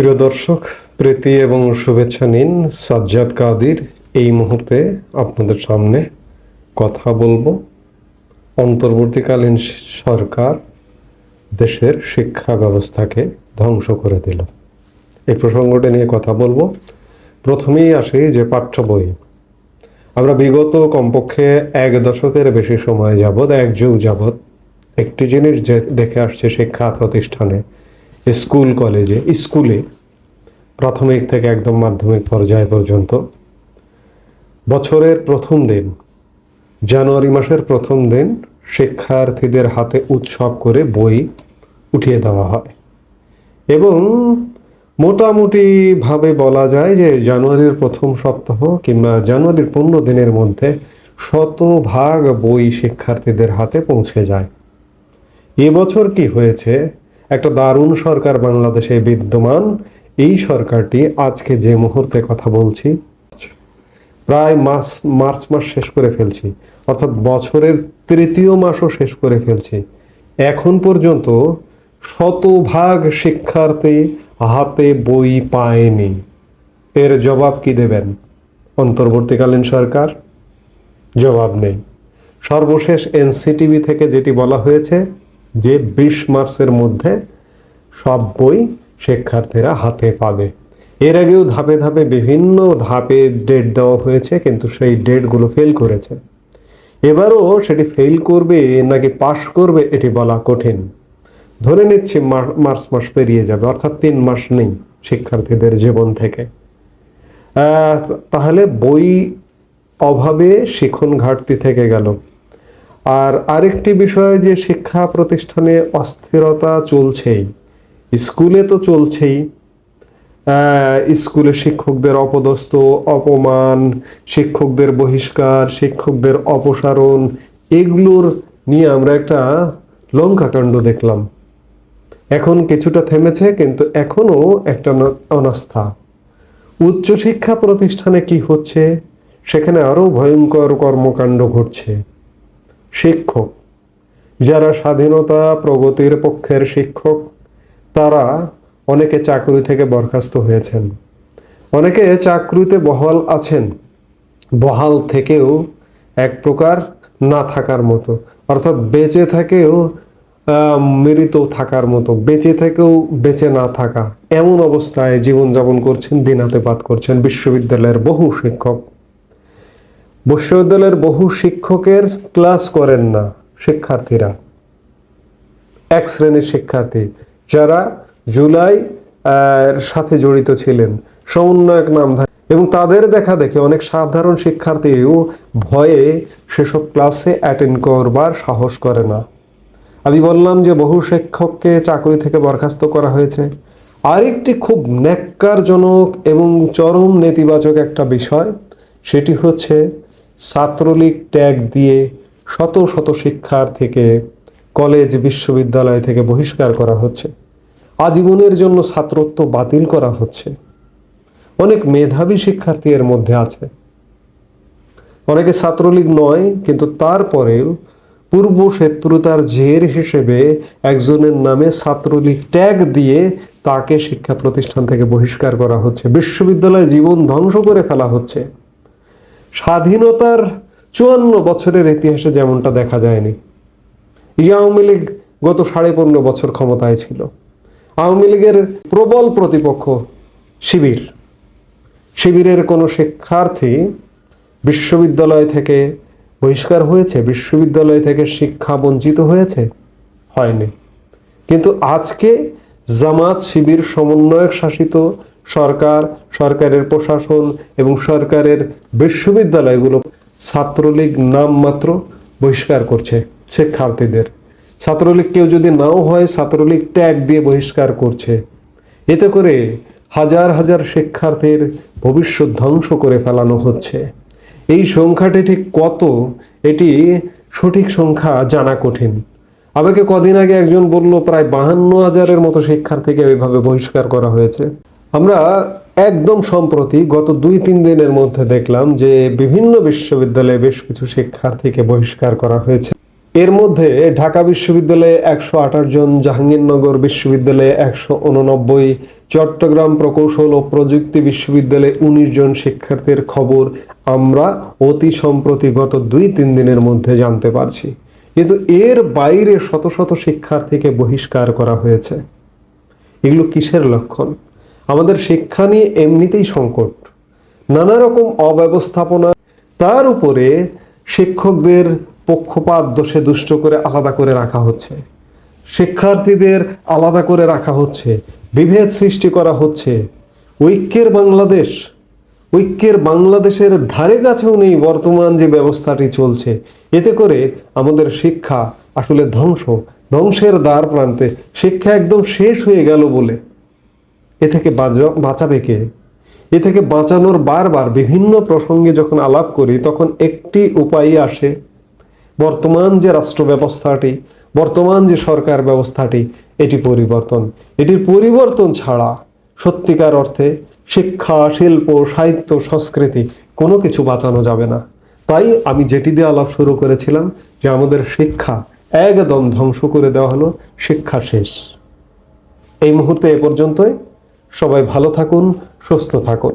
প্রিয় দর্শক, প্রীতি এবং শুভেচ্ছা নিন সাজ্জাদ কাদির। এই মুহূর্তে আপনাদের সামনে কথা বলব। অন্তর্বর্তীকালীন সরকার দেশের শিক্ষা ব্যবস্থাকে ধ্বংস করে দিল। এই প্রসঙ্গটা নিয়ে কথা বলব। প্রথমেই আসি যে পাঠ্য বই। আমরা বিগত কমপক্ষে এক দশকের বেশি সময় যাবৎ, এক যুগ যাবৎ একটি জিনিস যে দেখে আসছে শিক্ষা প্রতিষ্ঠানে, স্কুল কলেজে, স্কুলে প্রাথমিক থেকে একদম মাধ্যমিক পর্যায় পর্যন্ত। বছরের প্রথম দিন, জানুয়ারি মাসের প্রথম দিন শিক্ষার্থীদের হাতে উৎসব করে বই উঠিয়ে দেওয়া হয়। এবং মোটামুটি ভাবে বলা যায় যে জানুয়ারির প্রথম সপ্তাহ কিংবা জানুয়ারির পনেরো দিনের মধ্যে শতভাগ বই শিক্ষার্থীদের হাতে পৌঁছে যায়। এবছর কি হয়েছে? একটা দারুণ সরকার বাংলাদেশে বিদ্যমান এই সরকারটি আজকে যে মুহূর্তে কথা বলছি, প্রায় মাস, মার্চ মাস শেষ করে ফেলছি, অর্থাৎ বছরের তৃতীয় মাসও শেষ করে ফেলছি। এখন পর্যন্ত শতভাগ শিক্ষার্থী হাতে বই পায়নি। এর জবাব কি দেবেন? অন্তর্বর্তীকালীন সরকার? জবাব নেই। সর্বশেষ এনসিটিভি থেকে যেটি বলা হয়েছে যে বিশ মার্চের মধ্যে সব বই শিক্ষার্থীরা হাতে পাবে। এর আগেও ধাপে ধাপে বিভিন্ন ধাপে ডেট দেওয়া হয়েছে, কিন্তু সেই ডেটগুলো ফেল করেছে। এবারও সেটি ফেল করবে নাকি পাশ করবে এটি বলা কঠিন। ধরে নিচ্ছি মার- মার্চ মাস পেরিয়ে যাবে, অর্থাৎ তিন মাস নেই শিক্ষার্থীদের জীবন থেকে। তাহলে বই অভাবে শিখন ঘাটতি থেকে গেল। আর আরেকটি বিষয় যে শিক্ষা প্রতিষ্ঠানে অস্থিরতা চলছেই স্কুলে তো চলছেই। স্কুলে শিক্ষকদের অপদস্থ, অপমান, শিক্ষকদের বহিষ্কার, শিক্ষকদের অপসারণ, এগুলোর নিয়ে আমরা একটা লঙ্কাকাণ্ড দেখলাম। এখন কিছুটা থেমেছে, কিন্তু এখনও একটা অনাস্থা। উচ্চশিক্ষা প্রতিষ্ঠানে কি হচ্ছে? সেখানে আরও ভয়ঙ্কর কর্মকাণ্ড ঘটছে। শিক্ষক, যারা স্বাধীনতা প্রগতির পক্ষের শিক্ষক তারা অনেকে চাকরি থেকে বরখাস্ত হয়েছেন। অনেকে চাকরিতে বহাল আছেন। বহাল থেকেও এক প্রকার না থাকার মতো, অর্থাৎ বেঁচে থেকেও মৃত থাকার মতো, বেঁচে থেকেও বেঁচে না থাকা, এমন অবস্থায় জীবনযাপন করছেন, দিনাতেপাত করছেন বিশ্ববিদ্যালয়ের বহু শিক্ষক। বিশ্ববিদ্যালয়ের বহু শিক্ষকের ক্লাস করেন না শিক্ষার্থীরা। এক শ্রেণির শিক্ষার্থী যারা জুলাই সাথে জড়িত ছিলেন, সমন্বয়ক নামধারী এবং তাদের দেখা দেখে অনেক সাধারণ শিক্ষার্থীও ভয়ে সেসব ক্লাসে অ্যাটেন্ড করবার সাহস করে না। আমি বললাম যে বহু শিক্ষককে চাকরি থেকে বরখাস্ত করা হয়েছে। আরেকটি খুব ন্যাক্কারজনক এবং চরম নেতিবাচক একটা বিষয়, সেটি হচ্ছে ছাত্রলীগ ট্যাগ দিয়ে শত শত শিক্ষার্থীকে কলেজ, বিশ্ববিদ্যালয় থেকে বহিষ্কার করা হচ্ছে। আজীবনের জন্য ছাত্রত্ব বাতিল করা হচ্ছে। অনেক মেধাবী শিক্ষার্থী এর মধ্যে আছে। অনেকে ছাত্রলীগ নয়, কিন্তু তারপরেও পূর্ব শত্রুতার জের হিসেবে একজনের নামে ছাত্রলীগ ট্যাগ দিয়ে তাকে শিক্ষা প্রতিষ্ঠান থেকে বহিষ্কার করা হচ্ছে। বিশ্ববিদ্যালয় জীবন ধ্বংস করে ফেলা হচ্ছে। স্বাধীনতার চুয়ান্ন বছরের ইতিহাসে যেমনটা দেখা যায়নি আওয়ামী লীগ গত সাড়ে পনেরো বছর ক্ষমতায় ছিল। আওয়ামী লীগের প্রবল প্রতিপক্ষ শিবির। শিবিরের কোনো শিক্ষার্থী বিশ্ববিদ্যালয় থেকে বহিষ্কার হয়েছে, বিশ্ববিদ্যালয় থেকে শিক্ষা বঞ্চিত হয়েছে? হয়নি। কিন্তু আজকে জামাত শিবির সমন্বয়ক শাসিত সরকার, সরকারের প্রশাসন এবং সরকারের বিশ্ববিদ্যালয়গুলো ছাত্রলীগ নামমাত্র বহিষ্কার করছে শিক্ষার্থীদের। ছাত্রলীগ কেউ যদি নাও হয়, ছাত্রলীগ ট্যাগ দিয়ে বহিষ্কার করছে। এতে করে হাজার হাজার শিক্ষার্থীর ভবিষ্যৎ ধ্বংস করে ফেলানো হচ্ছে। এই সংখ্যাটি ঠিক কত, এটি সঠিক সংখ্যা জানা কঠিন। আমাকে কদিন আগে একজন বলল, প্রায় বাহান্ন হাজারের মতো শিক্ষার্থীকে ওইভাবে বহিষ্কার করা হয়েছে। আমরা একদম সম্প্রতি গত দুই তিন দিনের মধ্যে দেখলাম যে বিভিন্ন বিশ্ববিদ্যালয়ে বেশ কিছু শিক্ষার্থীকে বহিষ্কার করা হয়েছে। এর মধ্যে ঢাকা বিশ্ববিদ্যালয়ে একশো আঠাশ জন, জাহাঙ্গীরনগর বিশ্ববিদ্যালয়ে একশো উননব্বই, চট্টগ্রাম প্রকৌশল ও প্রযুক্তি বিশ্ববিদ্যালয়ে উনিশ জন শিক্ষার্থীর খবর আমরা অতি সম্প্রতি গত দুই তিন দিনের মধ্যে জানতে পারছি। কিন্তু এর বাইরে শত শত শিক্ষার্থীকে বহিষ্কার করা হয়েছে। এগুলো কিসের লক্ষণ? আমাদের শিক্ষা নিয়ে এমনিতেই সংকট। নানা রকম অব্যবস্থাপনা। তার উপরে শিক্ষকদের পক্ষপাত দোষে দুষ্ট করে আলাদা করে রাখা হচ্ছে। শিক্ষার্থীদের আলাদা করে রাখা হচ্ছে। বিভেদ সৃষ্টি করা হচ্ছে। ঐক্যের বাংলাদেশ, ঐক্যের বাংলাদেশের ধারে কাছেও নেই বর্তমান যে ব্যবস্থাটি চলছে। এতে করে আমাদের শিক্ষা আসলে ধ্বংস, ধ্বংসের দ্বার প্রান্তে শিক্ষা একদম শেষ হয়ে গেল বলে। এ থেকে বাঁচা- বাঁচাবে কে? এ থেকে বাঁচানোর বারবার বিভিন্ন প্রসঙ্গে যখন আলাপ করি, তখন একটি উপায় আসে। বর্তমান যে রাষ্ট্র ব্যবস্থাটি বর্তমান যে সরকার ব্যবস্থাটি, এটি পরিবর্তন। এটির পরিবর্তন ছাড়া সত্যিকার অর্থে শিক্ষা, শিল্প, সাহিত্য, সংস্কৃতি কোনো কিছু বাঁচানো যাবে না। তাই আমি যেটি দিয়ে আলাপ শুরু করেছিলাম যে আমাদের শিক্ষা একদম ধ্বংস করে দেওয়া হলো, শিক্ষা শেষ। এই মুহূর্তে এ পর্যন্তই। সবাই ভালো থাকুন, সুস্থ থাকুন।